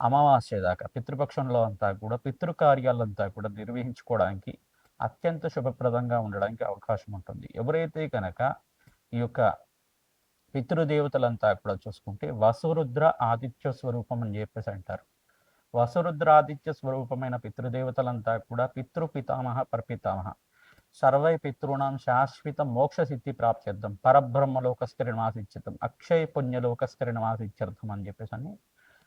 అమావాస్య దాకా పితృపక్షంలో అంతా కూడా పితృకార్యాలంతా కూడా నిర్వహించుకోవడానికి అత్యంత శుభప్రదంగా ఉండడానికి అవకాశం ఉంటుంది. ఎవరైతే కనుక ఈ యొక్క పితృదేవతలంతా కూడా చూసుకుంటే వసురుద్ర ఆదిత్య స్వరూపం అని చెప్పేసి అంటారు. వసురుద్ర ఆదిత్య స్వరూపమైన పితృదేవతలంతా కూడా పితృ పితామహ పరపితామహ. సర్వై పితృణాం శాశ్వత మోక్ష సిద్ధి ప్రాప్త్యర్థం పరబ్రహ్మలోకస్థిరణమాసిత్యర్థం అక్షయ పుణ్యలోకస్థిరణమాసిత్యర్థం అని చెప్పేసి అని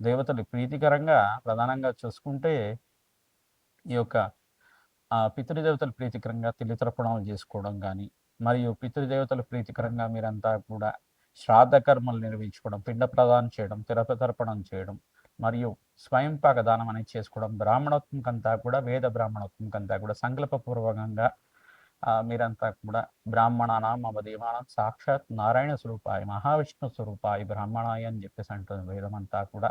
దేవతలు ప్రీతికరంగా ప్రధానంగా చూసుకుంటే ఈ యొక్క పితృదేవతలు ప్రీతికరంగా తిలితర్పణాలు చేసుకోవడం కానీ మరియు పితృదేవతలు ప్రీతికరంగా మీరంతా కూడా శ్రాద్ధ కర్మలు నిర్వహించుకోవడం పిండ ప్రదానం చేయడం తిరపతర్పణం చేయడం మరియు స్వయం దానం అనేది చేసుకోవడం బ్రాహ్మణోత్మకంతా కూడా వేద బ్రాహ్మణోత్మకంతా కూడా సంకల్పపూర్వకంగా మీరంతా కూడా బ్రాహ్మణానాం మమ సాక్షాత్ నారాయణ స్వరూపాయి మహావిష్ణు స్వరూపాయి బ్రాహ్మణాయ అని చెప్పేసి అంటుంది వేదం అంతా కూడా.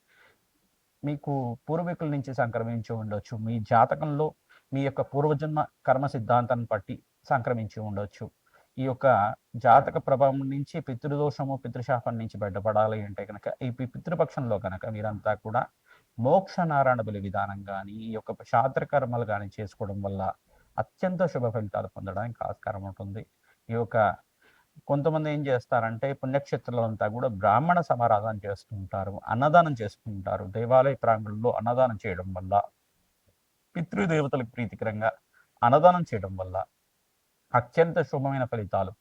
మీకు పూర్వీకుల నుంచి సంక్రమించి ఉండొచ్చు. మీ జాతకంలో మీ యొక్క పూర్వజన్మ కర్మ సిద్ధాంతాన్ని బట్టి సంక్రమించి ఉండొచ్చు. ఈ యొక్క జాతక ప్రభావం నుంచి పితృదోషము పితృశాపం నుంచి బయటపడాలి అంటే కనుక ఈ పితృపక్షంలో కనుక మీరంతా కూడా మోక్ష నారాయణ బలి విధానం కానీ ఈ యొక్క శాస్త్ర కర్మలు కానీ చేసుకోవడం వల్ల అత్యంత శుభ ఫలితాలు పొందడానికి ఆస్కారం ఉంటుంది. ఈ యొక్క కొంతమంది ఏం చేస్తారంటే పుణ్యక్షేత్రాలంతా కూడా బ్రాహ్మణ సమారాధన చేస్తుంటారు అన్నదానం చేసుకుంటారు దేవాలయ ప్రాంగణంలో అన్నదానం చేయడం వల్ల పితృదేవతలకు ప్రీతికరంగా అన్నదానం చేయడం వల్ల అత్యంత శుభమైన ఫలితాలు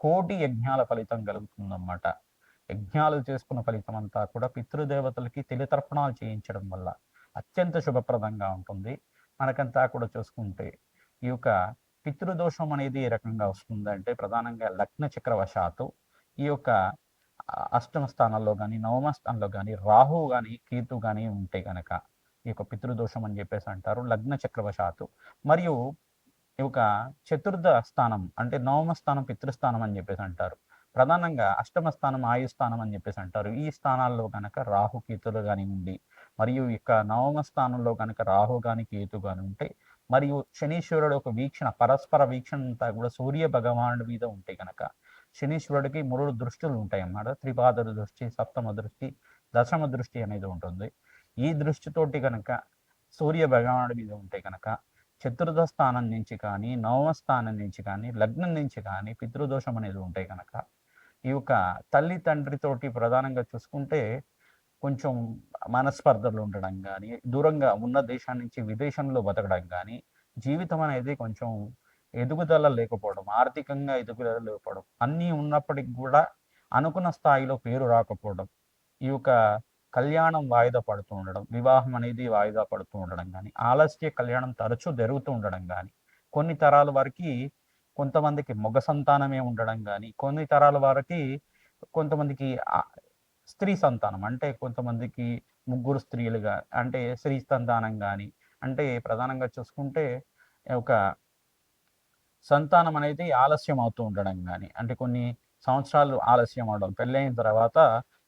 కోటి యజ్ఞాల ఫలితం కలుగుతుందన్నమాట. యజ్ఞాలు చేసుకున్న ఫలితం అంతా కూడా పితృదేవతలకి తెలితర్పణాలు చేయించడం వల్ల అత్యంత శుభప్రదంగా ఉంటుంది. మనకంతా కూడా చూసుకుంటే ఈ యొక్క పితృదోషం అనేది ఏ రకంగా వస్తుందంటే ప్రధానంగా లగ్న చక్రవశాత్తు ఈ యొక్క అష్టమ స్థానాల్లో కానీ నవమ స్థానంలో కానీ రాహు కానీ కేతు కానీ ఉంటే కనుక ఈ యొక్క పితృదోషం అని చెప్పేసి అంటారు లగ్న చక్రవశాత్తు. మరియు ఈ యొక్క చతుర్థ స్థానం అంటే నవమ స్థానం పితృస్థానం అని చెప్పేసి అంటారు. ప్రధానంగా అష్టమ స్థానం ఆయు స్థానం అని చెప్పేసి అంటారు. ఈ స్థానాల్లో కనుక రాహు కేతులు కానీ ఉండి మరియు ఇక నవమ స్థానంలో కనుక రాహు కానీ కేతు కానీ ఉంటే మరియు శనీశ్వరుడు ఒక వీక్షణ పరస్పర వీక్షణ అంతా కూడా సూర్య భగవానుడి మీద ఉంటే కనుక శనీశ్వరుడికి మూడు దృష్టిలు ఉంటాయి అన్నమాట త్రిపాదరు దృష్టి సప్తమ దృష్టి దశమ దృష్టి అనేది ఉంటుంది. ఈ దృష్టితోటి కనుక సూర్య భగవానుడి మీద ఉంటే కనుక చతుర్థ స్థానం నుంచి కానీ నవమ స్థానం నుంచి కానీ లగ్నం నుంచి కానీ పితృదోషం అనేది ఉంటే కనుక ఈ యొక్క తల్లి తండ్రితోటి ప్రధానంగా చూసుకుంటే కొంచెం మనస్పర్ధలు ఉండడం కానీ దూరంగా ఉన్న దేశం నుంచి విదేశంలో బతకడం కానీ జీవితం అనేది కొంచెం ఎదుగుదల లేకపోవడం ఆర్థికంగా ఎదుగుదల లేకపోవడం అన్నీ ఉన్నప్పటికి కూడా అనుకున్న స్థాయిలో పేరు రాకపోవడం ఈ యొక్క కళ్యాణం వాయిదా పడుతూ ఉండడం వివాహం అనేది వాయిదా పడుతూ ఉండడం కానీ ఆలస్య కళ్యాణం తరచూ జరుగుతూ ఉండడం కానీ కొన్ని తరాల వారికి కొంతమందికి మగ సంతానమే ఉండడం కానీ కొన్ని తరాల వారికి కొంతమందికి స్త్రీ సంతానం అంటే కొంతమందికి ముగ్గురు స్త్రీలుగా అంటే స్త్రీ సంతానం కానీ అంటే ప్రధానంగా చూసుకుంటే ఒక సంతానం అనేది ఆలస్యం అవుతూ ఉండడం కానీ అంటే కొన్ని సంవత్సరాలు ఆలస్యం అవడం పెళ్ళైన తర్వాత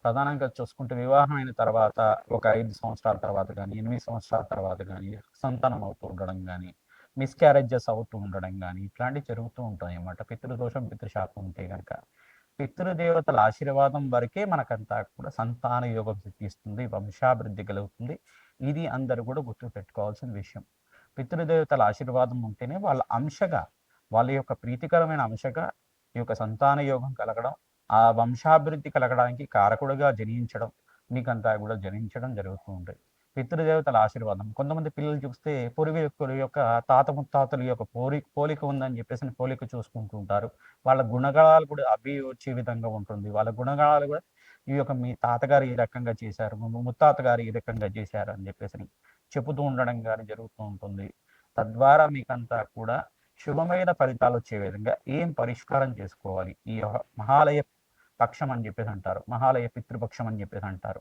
ప్రధానంగా చూసుకుంటే వివాహం అయిన తర్వాత ఒక ఐదు సంవత్సరాల తర్వాత కానీ ఎనిమిది సంవత్సరాల తర్వాత కానీ సంతానం అవుతూ ఉండడం కానీ మిస్క్యారేజెస్ అవుతూ ఉండడం కానీ ఇట్లాంటివి జరుగుతూ ఉంటాయి అన్నమాట పితృదోషం పితృశాపం ఉంటే కనుక పితృదేవతల ఆశీర్వాదం వరకే మనకంతా కూడా సంతాన యోగం సిద్ధిస్తుంది వంశాభివృద్ధి కలుగుతుంది. ఇది అందరూ కూడా గుర్తు పెట్టుకోవాల్సిన విషయం. పితృదేవతల ఆశీర్వాదం ఉంటేనే వాళ్ళ అంశగా వాళ్ళ యొక్క ప్రీతికరమైన అంశగా ఈ యొక్క సంతాన యోగం కలగడం ఆ వంశాభివృద్ధి కలగడానికి కారకుడుగా జనించడం మీకంతా కూడా జనించడం జరుగుతూ ఉంటుంది. పితృదేవతల ఆశీర్వాదం. కొంతమంది పిల్లలు చూస్తే పూర్వీకుల యొక్క తాత ముత్తాతల యొక్క పోలి పోలిక ఉందని చెప్పేసి పోలిక చూసుకుంటూ ఉంటారు. వాళ్ళ గుణగణాలు కూడా అవి వచ్చే విధంగా ఉంటుంది. వాళ్ళ గుణగణాలు కూడా ఈ యొక్క మీ తాతగారు ఈ రకంగా చేశారు ముత్తాత గారు ఈ రకంగా చేశారు అని చెప్పేసి చెబుతూ ఉండడం కానీ జరుగుతూ ఉంటుంది. తద్వారా మీకంతా కూడా శుభమైన ఫలితాలు వచ్చే విధంగా ఏం పరిష్కారం చేసుకోవాలి? ఈ మహాలయ పక్షం అని చెప్పేసి అంటారు. మహాలయ పితృపక్షం అని చెప్పేసి అంటారు.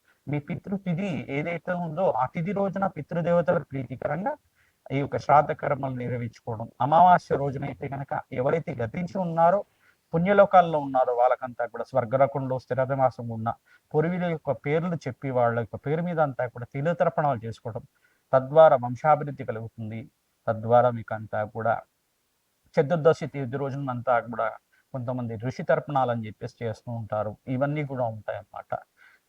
మీ పితృతిథి ఏదైతే ఉందో ఆ తిథి రోజున పితృదేవతలకు ప్రీతికరంగా ఈ యొక్క శ్రాద్ధ కర్మలు నిర్వహించుకోవడం. అమావాస్య రోజున అయితే కనుక ఎవరైతే గతించి ఉన్నారో పుణ్యలోకాల్లో ఉన్నారో వాళ్ళకంతా కూడా స్వర్గరకంలో స్థిరమాసం ఉన్న పూర్వీల యొక్క పేర్లు చెప్పి వాళ్ళ యొక్క పేరు మీద అంతా కూడా తిలతర్పణాలు చేసుకోవడం తద్వారా వంశాభివృద్ధి కలుగుతుంది. తద్వారా మీకు అంతా కూడా చతుర్దశి తీర్థి రోజునంతా కూడా కొంతమంది ఋషి తర్పణాలు అని చెప్పేసి చేస్తూ ఉంటారు. ఇవన్నీ కూడా ఉంటాయి అన్నమాట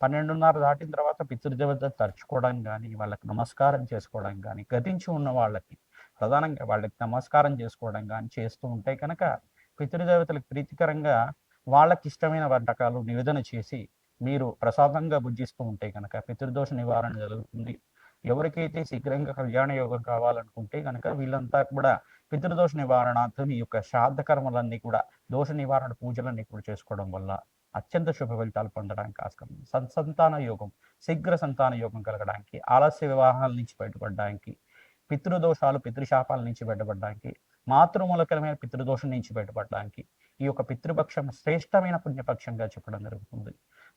పన్నెండున్నర దాటిన తర్వాత పితృదేవత తరుచుకోవడం కానీ వాళ్ళకి నమస్కారం చేసుకోవడం కానీ గతించి ఉన్న వాళ్ళకి ప్రధానంగా వాళ్ళకి నమస్కారం చేసుకోవడం కానీ చేస్తూ ఉంటే కనుక పితృదేవతలకు ప్రీతికరంగా వాళ్ళకి ఇష్టమైన వంటకాలు నివేదన చేసి మీరు ప్రసాదంగా భుజిస్తూ ఉంటే కనుక పితృదోష నివారణ జరుగుతుంది. ఎవరికైతే శీఘ్రంగా కళ్యాణ యోగం కావాలనుకుంటే కనుక వీళ్ళంతా కూడా పితృదోష నివారణార్థం ఈ యొక్క శ్రాద్ధ కర్మలన్నీ కూడా దోష నివారణ పూజలన్నీ కూడా చేసుకోవడం వల్ల అత్యంత శుభ ఫలితాలు పొందడానికి ఆస్కారం. సంతాన యోగం శీఘ్ర సంతాన యోగం కలగడానికి ఆలస్య వివాహాల నుంచి బయటపడడానికి పితృదోషాలు పితృశాపాల నుంచి బయటపడడానికి మాతృమూలకరమైన పితృదోషం నుంచి బయటపడడానికి ఈ యొక్క పితృపక్షం శ్రేష్టమైన పుణ్యపక్షంగా చెప్పడం జరుగుతుంది.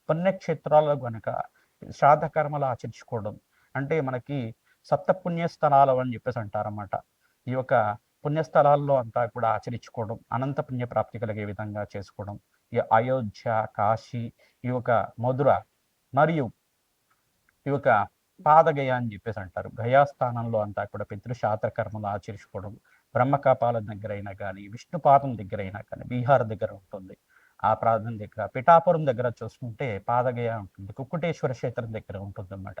పుణ్యక్షేత్రాల్లో గనుక శ్రాద్ధ కర్మలు ఆచరించుకోవడం అంటే మనకి సప్త పుణ్యస్థలాలు అని చెప్పేసి అంటారన్నమాట. ఈ యొక్క పుణ్యస్థలాల్లో అంతా కూడా ఆచరించుకోవడం అనంత పుణ్య ప్రాప్తి కలిగే విధంగా చేసుకోవడం ఈ అయోధ్య కాశీ ఈ యొక్క మధుర మరియు ఈ యొక్క పాదగయ అని చెప్పేసి అంటారు. గయాస్థానంలో అంతా కూడా పితృశాస్త్ర కర్మలు ఆచరించుకోవడం బ్రహ్మకాపాల దగ్గర అయినా కానీ విష్ణుపాదం దగ్గర అయినా కానీ బీహార్ దగ్గర ఉంటుంది. ఆ ప్రాంతం దగ్గర పిఠాపురం దగ్గర చూసుకుంటే పాదగయ ఉంటుంది. కుక్కుటేశ్వర క్షేత్రం దగ్గర ఉంటుంది అన్నమాట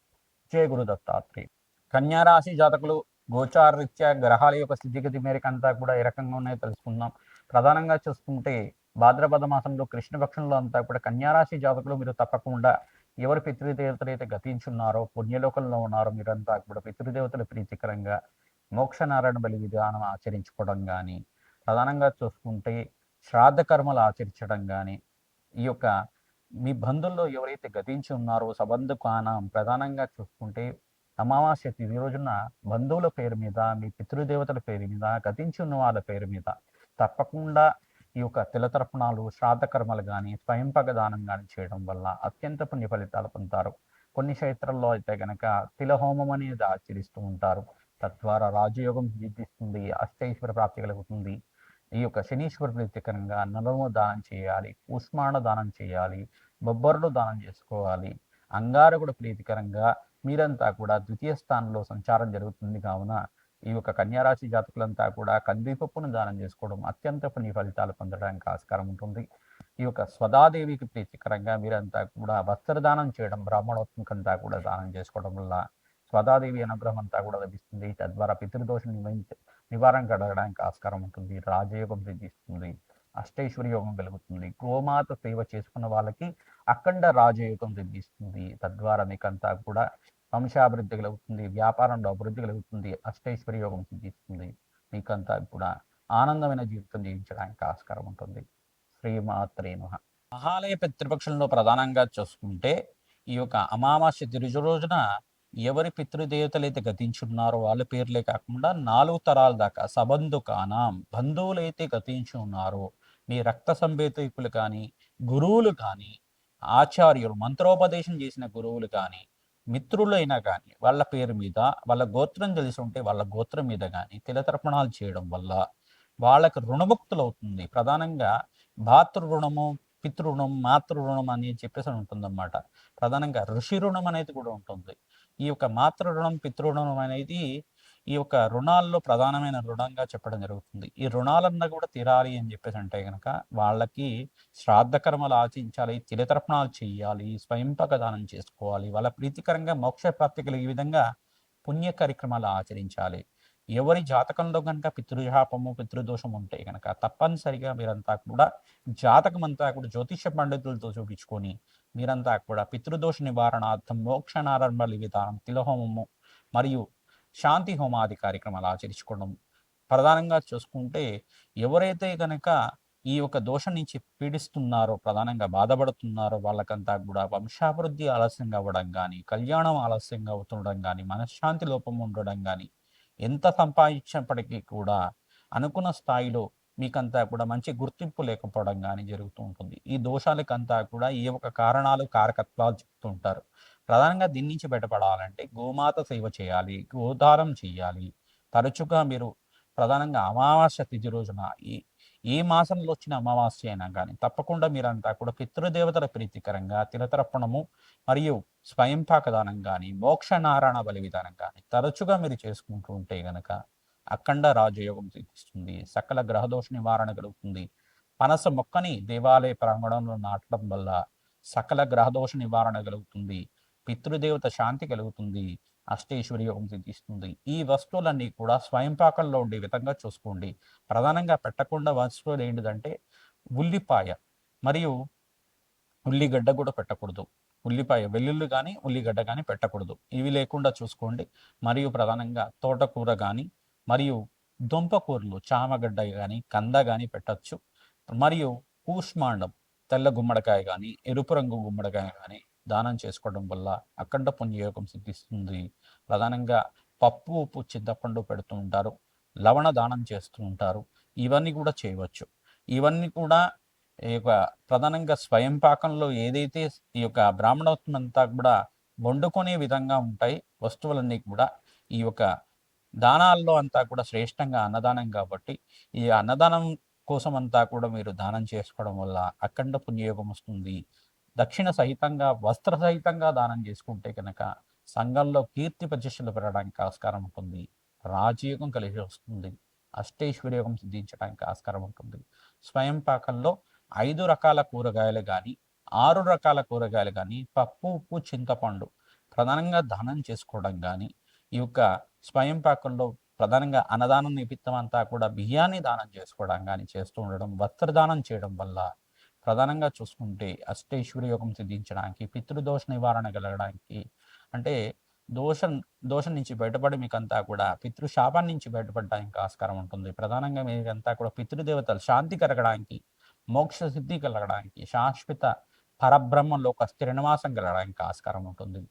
జయ గురు దత్తాత్రేయ. కన్యారాశి జాతకులు గోచార రీత్యా గ్రహాల యొక్క స్థితిగతి మేరకు అంతా కూడా ఏ రకంగా ఉన్నాయో తెలుసుకుందాం. ప్రధానంగా చూసుకుంటే భాద్రపద మాసంలో కృష్ణపక్షంలో అంతా కూడా కన్యారాశి జాతకులు మీరు తప్పకుండా ఎవరు పితృదేవతలు అయితే గతించున్నారో పుణ్యలోకంలో ఉన్నారో మీరంతా కూడా పితృదేవతల ప్రీతికరంగా మోక్షనారాయణ బలి విధానం ఆచరించుకోవడం కానీ ప్రధానంగా చూసుకుంటే శ్రాద్ధ కర్మలు ఆచరించడం కానీ ఈ యొక్క మీ బంధువుల్లో ఎవరైతే గతించి ఉన్నారో సబంధుకానం ప్రధానంగా చూసుకుంటే అమావాస్య తిథి రోజున బంధువుల పేరు మీద మీ పితృదేవతల పేరు మీద గతించి ఉన్న వాళ్ళ పేరు మీద తప్పకుండా ఈ యొక్క తిలతర్పణాలు శ్రాద్ధ కర్మలు కానీ స్వయంపగ దానం కానీ చేయడం వల్ల అత్యంత పుణ్య ఫలితాలు పొందుతారు. కొన్ని క్షేత్రాల్లో అయితే గనక తిలహోమం అనేది ఆచరిస్తూ ఉంటారు. తద్వారా రాజయోగం సిద్ధిస్తుంది అష్టైశ్వర ప్రాప్తి కలుగుతుంది. ఈ యొక్క శనీశ్వర ప్రీతికరంగా నలము దానం చేయాలి ఉస్మాన దానం చేయాలి బొబ్బర్లు దానం చేసుకోవాలి. అంగారకుడు ప్రీతికరంగా మీరంతా కూడా ద్వితీయ స్థానంలో సంచారం జరుగుతుంది కావున ఈ యొక్క కన్యారాశి జాతకులంతా కూడా కందిపప్పును దానం చేసుకోవడం అత్యంత పుణ్య ఫలితాలు పొందడానికి ఆస్కారం ఉంటుంది. ఈ యొక్క స్వదాదేవికి ప్రీతికరంగా మీరంతా కూడా వస్త్రదానం చేయడం బ్రాహ్మణోత్మకంతా కూడా దానం చేసుకోవడం వల్ల స్వదాదేవి అనుగ్రహం అంతా కూడా లభిస్తుంది. తద్వారా పితృదోషం నివారించ నివారణ కలగడానికి ఆస్కారం ఉంటుంది రాజయోగం సిద్ధిస్తుంది అష్టైశ్వర్య యోగం కలుగుతుంది గోమాత సేవ చేసుకున్న వాళ్ళకి అఖండ రాజయోగం సిద్ధిస్తుంది తద్వారా మీకంతా కూడా వంశాభివృద్ధి కలుగుతుంది వ్యాపారంలో అభివృద్ధి కలుగుతుంది అష్టైశ్వర్య యోగం సిద్ధిస్తుంది మీకంతా కూడా ఆనందమైన జీవితం జీవించడానికి ఆస్కారం ఉంటుంది. శ్రీమాత్రే నమః. మహాలయ పితృపక్షంలో ప్రధానంగా చూసుకుంటే ఈ యొక్క అమావాస్య తిరుజు రోజున ఎవరి పితృదేవతలు అయితే గతించున్నారో వాళ్ళ పేర్లే కాకుండా నాలుగు తరాల దాకా సబంధుకానాం బంధువులైతే గతించి ఉన్నారో నీ రక్త సంబేతికులు కానీ గురువులు కానీ ఆచార్యులు మంత్రోపదేశం చేసిన గురువులు కానీ మిత్రులైనా కానీ వాళ్ళ పేరు మీద వాళ్ళ గోత్రం తెలిసి ఉంటే వాళ్ళ గోత్రం మీద కానీ తిలతర్పణాలు చేయడం వల్ల వాళ్ళకు రుణముక్తులు అవుతుంది ప్రధానంగా భాతృ రుణము పితృ-రుణం మాతృ రుణం అని చెప్పేసి ఉంటుందన్నమాట. ప్రధానంగా ఋషి రుణం అనేది కూడా ఉంటుంది. ఈ యొక్క మాతృ రుణం పితృ అనేది ఈ యొక్క రుణాల్లో ప్రధానమైన రుణంగా చెప్పడం జరుగుతుంది. ఈ రుణాలన్నా కూడా తీరాలి అని చెప్పేసి అంటే కనుక వాళ్ళకి శ్రాద్ధ కర్మలు ఆచరించాలి తిలతర్పణాలు చేయాలి స్వయంపక దానం చేసుకోవాలి వాళ్ళ ప్రీతికరంగా మోక్ష ప్రాప్తి కలిగే విధంగా పుణ్య కార్యక్రమాలు ఆచరించాలి. ఎవరి జాతకంలో కనుక పితృశాపము పితృదోషం ఉంటే కనుక తప్పనిసరిగా మీరంతా కూడా జాతకం అంతా కూడా జ్యోతిష పండితులతో చూపించుకొని మీరంతా కూడా పితృదోష నివారణార్థం మోక్ష విధానం తిలహోమము మరియు శాంతి హోమాది కార్యక్రమాలు ఆచరించుకోవడం ప్రధానంగా చూసుకుంటే ఎవరైతే కనుక ఈ యొక్క దోషం నుంచి పీడిస్తున్నారో ప్రధానంగా బాధపడుతున్నారో వాళ్ళకంతా కూడా వంశాభివృద్ధి ఆలస్యంగా అవ్వడం కానీ కళ్యాణం ఆలస్యంగా అవుతుండడం కానీ మనశ్శాంతి లోపం ఉండడం కానీ ఎంత సంపాదించినప్పటికీ కూడా అనుకున్న స్థాయిలో మీకంతా కూడా మంచి గుర్తింపు లేకపోవడం కానీ జరుగుతూ ఉంటుంది. ఈ దోషాలకంతా కూడా ఈ ఒక కారణాలు కారకత్వాలు చెప్తూ ఉంటారు. ప్రధానంగా దీని నుంచి బయటపడాలంటే గోమాత సేవ చేయాలి గోదానం చేయాలి. తరచుగా మీరు ప్రధానంగా అమావాస్య తిథి రోజున ఈ ఏ మాసంలో వచ్చిన అమావాస్య అయినా కానీ తప్పకుండా మీరంతా కూడా పితృదేవతల ప్రీతికరంగా తిలతర్పణము మరియు స్వయంపాక దానం కానీ మోక్ష నారాయణ బలి విధానం కానీ తరచుగా మీరు చేసుకుంటూ ఉంటే గనక అఖండ రాజయోగం సిద్ధిస్తుంది సకల గ్రహదోష నివారణ కలుగుతుంది. పనస మొక్కని దేవాలయ ప్రాంగణంలో నాటడం వల్ల సకల గ్రహదోష నివారణ కలుగుతుంది. పితృదేవత శాంతి కలుగుతుంది. అష్టేశ్వరి యోగం సిద్ధిస్తుంది ఈ వస్తువులన్నీ కూడా స్వయంపాకంలో ఉండే విధంగా చూసుకోండి. ప్రధానంగా పెట్టకుండా వస్తువులు ఏంటిదంటే ఉల్లిపాయ మరియు ఉల్లిగడ్డ కూడా పెట్టకూడదు. ఉల్లిపాయ వెల్లుల్లి కానీ ఉల్లిగడ్డ కానీ పెట్టకూడదు. ఇవి లేకుండా చూసుకోండి. మరియు ప్రధానంగా తోటకూర కానీ మరియు దుంపకూరలు చామగడ్డ కానీ కంద కానీ పెట్టచ్చు. మరియు కూష్మాండం తెల్ల గుమ్మడికాయ కానీ ఎరుపు రంగు గుమ్మడికాయ కానీ దానం చేసుకోవడం వల్ల అఖండ పుణ్యయోగం సిద్ధిస్తుంది. ప్రధానంగా పప్పు ఉప్పు చింతపండు పెడుతూ ఉంటారు. లవణ దానం చేస్తూ ఉంటారు. ఇవన్నీ కూడా చేయవచ్చు. ఇవన్నీ కూడా ఈ యొక్క ప్రధానంగా స్వయం పాకంలో ఏదైతే ఈ యొక్క బ్రాహ్మణోత్వం అంతా కూడా వండుకునే విధంగా ఉంటాయి వస్తువులన్నీ కూడా ఈ యొక్క దానాల్లో అంతా కూడా శ్రేష్టంగా అన్నదానం కాబట్టి ఈ అన్నదానం కోసం అంతా కూడా మీరు దానం చేసుకోవడం వల్ల అఖండ పుణ్యయోగం వస్తుంది. దక్షిణ సహితంగా వస్త్ర సహితంగా దానం చేసుకుంటే కనుక సంఘంలో కీర్తి ప్రతిష్టలు పెరగడానికి ఆస్కారం ఉంటుంది. రాజయోగం కలిసి వస్తుంది. అష్టేశ్వరయోగం సిద్ధించడానికి ఆస్కారం ఉంటుంది. స్వయం పాకంలో ఐదు రకాల కూరగాయలు కానీ ఆరు రకాల కూరగాయలు కానీ పప్పు ఉప్పు చింతపండు ప్రధానంగా దానం చేసుకోవడం కానీ ఈ యొక్క స్వయం పాకంలో ప్రధానంగా అన్నదానం నిమిత్తం అంతా కూడా బియ్యాన్ని దానం చేసుకోవడం కానీ చేస్తూ ఉండడం వస్త్రదానం చేయడం వల్ల ప్రధానంగా చూసుకుంటే అష్టైశ్వర్య యోగం సిద్ధించడానికి పితృదోష నివారణ కలగడానికి అంటే దోషం దోషం నుంచి బయటపడి మీకంతా కూడా పితృశాపం నుంచి బయటపడడానికి ఆస్కారం ఉంటుంది. ప్రధానంగా మీకంతా కూడా పితృదేవతలు శాంతి కలగడానికి మోక్ష సిద్ధి కలగడానికి శాశ్వత పరబ్రహ్మంలో ఒక స్థిర నివాసం కలగడానికి ఆస్కారం ఉంటుంది.